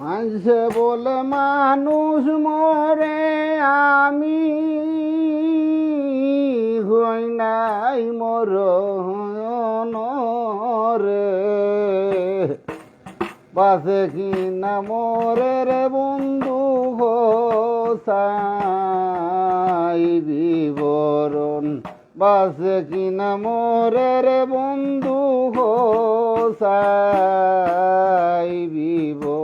মানুষে বলে মানুষ মরে আমি হই নাই মর রে। বাসে কি না মরে রে বন্ধু হো সাই বিবরণ? বাসে কি না মরে রে বন্ধু হো সাই বিবরণ?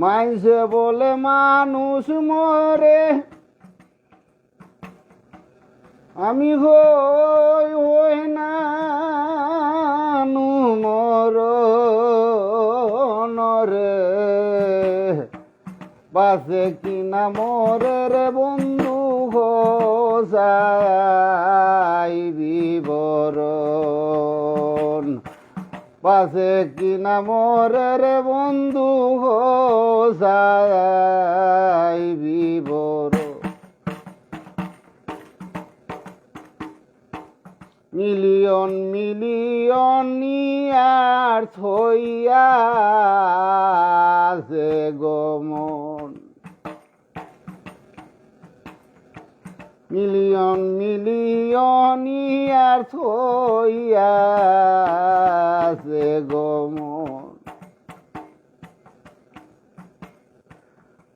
মাইসে বলে মানুষ মরে, আমি হই হই না নু মর নরে বাসে কিনা মরে রে বন্ধু হো সাই বিবরণ। পাশে কিনা মরে রে বন্ধু হো সাই বিবরণ মিলিয়ন মিলিয়ন নিয়ার থইয়া মিলিয়ন মিলিয়ন ইয়ার থইয়া আছে গমন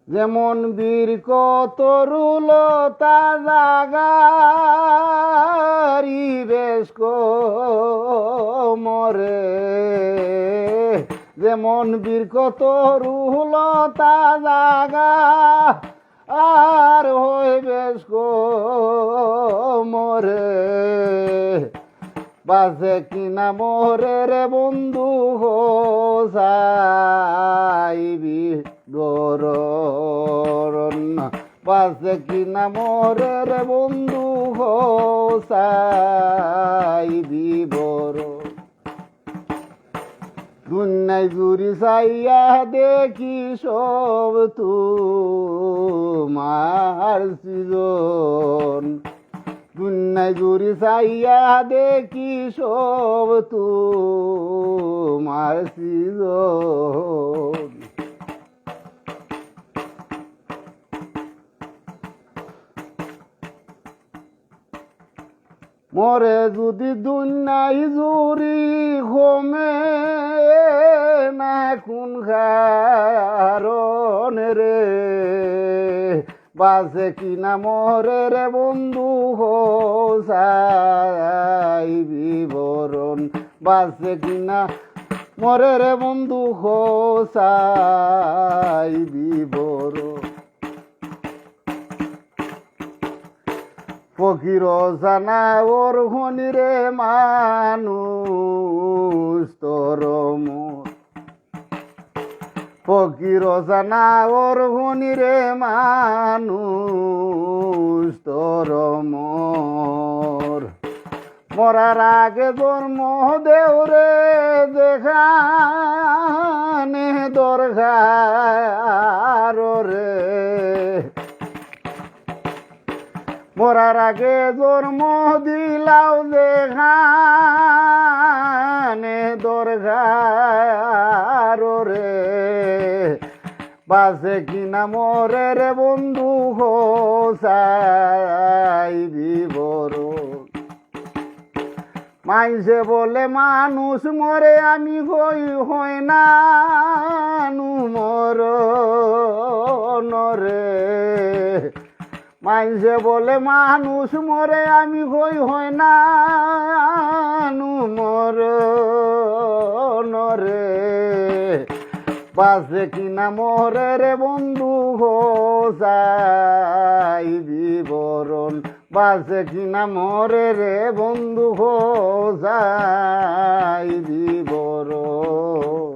যেমন বীর কতরুল তাজাগারি বেশ মরে। যেমন বীর কতরুল তাজাগা আর হই বেশ মরে। বাসে কিনা মোরে রে বন্ধু হো সাইবি গরণ বাসে কিনা মোরে রে বন্ধু হো সাইবি বড় দুনিয়ায় জুড়ি সাইয়া দেখি সব তোমার সৃজন। দুনিয়ায় জুড়ি সাইয়া দেখি সব তোমার সৃজন। মরে যদি দুনিয়ায় জুড়ি হোমে না কোন কারণ রে? বাসে কিনা মরে রে বন্ধু হো সাই বিবরণ বাসে কিনা মরে রে বন্ধু হো সাই বিবরণ? ফকির জানা ওর হনি রে মানুষ তোর ফকির জানা ওর হনি রে মানুষ তোর মোর মরার আগে জন্ম দেউরে দেখানে দরকার রে মরার আগে জন্ম দিলাও যেখানে দরকার রে বাসে কিনা মরে রে বন্ধু হো সাই বিবরণ মাইসে বলে, মানুষ মরে, আমি হই হই না নু মর নরে। মাইসে বলে মানুষ মরে, আমি হই হই না মর, নরে। বাসে কিনা মরে রে বন্ধু যাই বিবরণ। বাসে কিনা মরে রে বন্ধু যাই বিবরণ।